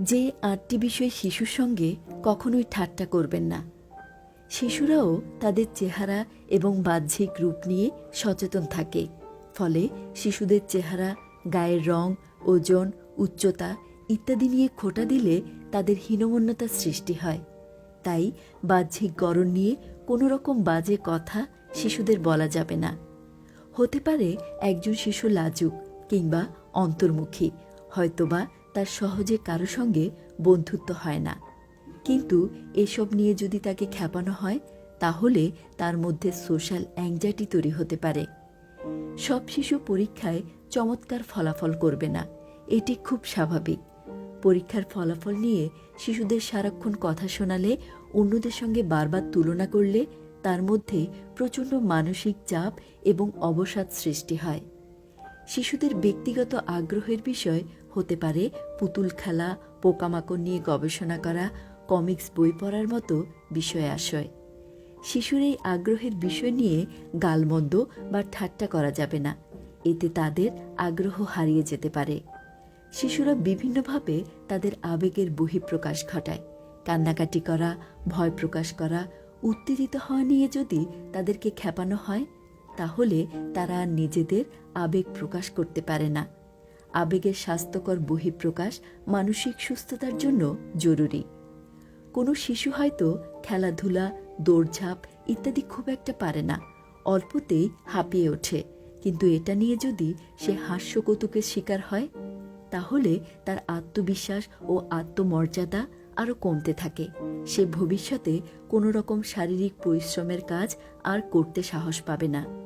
যে আটটি বিষয় শিশুর সঙ্গে কখনোই ঠাট্টা করবেন না। শিশুরাও তাদের চেহারা এবং বাহ্যিক রূপ নিয়ে সচেতন থাকে। ফলে শিশুদের চেহারা, গায়ের রং, ওজন, উচ্চতা ইত্যাদি নিয়ে খোটা দিলে তাদের হীনমন্যতার সৃষ্টি হয়। তাই বাহ্যিক গড়ন নিয়ে কোনো রকম বাজে কথা শিশুদের বলা যাবে না। হতে পারে একজন শিশু লাজুক কিংবা অন্তর্মুখী, হয়তোবা তার সহজে কারও সঙ্গে বন্ধুত্ব হয় না। কিন্তু এসব নিয়ে যদি তাকে খেপানো হয়, তাহলে তার মধ্যে সোশ্যাল অ্যাংজাইটি তৈরি হতে পারে। সব শিশু পরীক্ষায় চমৎকার ফলাফল করবে না। এটি খুব স্বাভাবিক। পরীক্ষার ফলাফল নিয়ে শিশুদের সারাক্ষণ কথা শোনালে, অন্যদের সঙ্গে বারবার তুলনা করলে তার মধ্যে প্রচণ্ড মানসিক চাপ এবং অবসাদ সৃষ্টি হয়। শিশুদের ব্যক্তিগত আগ্রহের বিষয় হতে পারে পুতুল খেলা, পোকামাকড় নিয়ে গবেষণা করা, কমিক্স বই পড়ার মতো বিষয় আশয় শিশুর এই আগ্রহের বিষয় নিয়ে গালমন্দ বা ঠাট্টা করা যাবে না। এতে তাদের আগ্রহ হারিয়ে যেতে পারে। শিশুরা বিভিন্নভাবে তাদের আবেগের বহিঃপ্রকাশ ঘটায়। কান্নাকাটি করা, ভয় প্রকাশ করা, উত্তেজিত হওয়া নিয়ে যদি তাদেরকে খেপানো হয় তাহলে তারা নিজেদের আবেগ প্রকাশ করতে পারে না। আবেগের স্বাস্থ্যকর বহিঃপ্রকাশ মানসিক সুস্থতার জন্য জরুরি। কোনো শিশু হয়তো খেলাধুলা, দৌড়ঝাঁপ ইত্যাদি খুব একটা পারে না। অল্পতেই হাঁপিয়ে ওঠে। কিন্তু এটা নিয়ে যদি সে হাস্যকৌতুকের শিকার হয়, তাহলে তার আত্মবিশ্বাস ও আত্মমর্যাদা আরও কমতে থাকে। সে ভবিষ্যতে কোনো রকম শারীরিক পরিশ্রমের কাজ আর করতে সাহস পাবে না।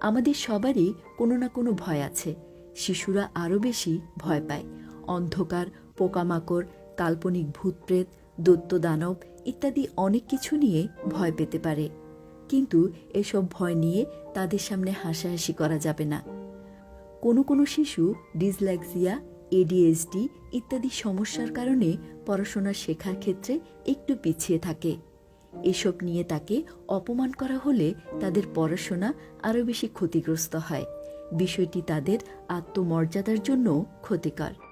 আমাদের সবারই কোনো না কোনো ভয় আছে। শিশুরা আরও বেশি ভয় পায়। অন্ধকার, পোকামাকড়, কাল্পনিক ভূতপ্রেত দৈত্য দানব ইত্যাদি অনেক কিছু নিয়ে ভয় পেতে পারে। কিন্তু এসব ভয় নিয়ে তাদের সামনে হাসাহাসি করা যাবে না। কোনো কোনো শিশু ডিসল্যাক্সিয়া এডিএসডি ইত্যাদি সমস্যার কারণে পড়াশোনা শেখার ক্ষেত্রে একটু পিছিয়ে থাকে। এসব নিয়ে তাকে অপমান করা হলে তাদের পড়াশোনা আরও বেশি ক্ষতিগ্রস্ত হয়। বিষয়টি তাদের আত্মমর্যাদার জন্য ক্ষতিকর।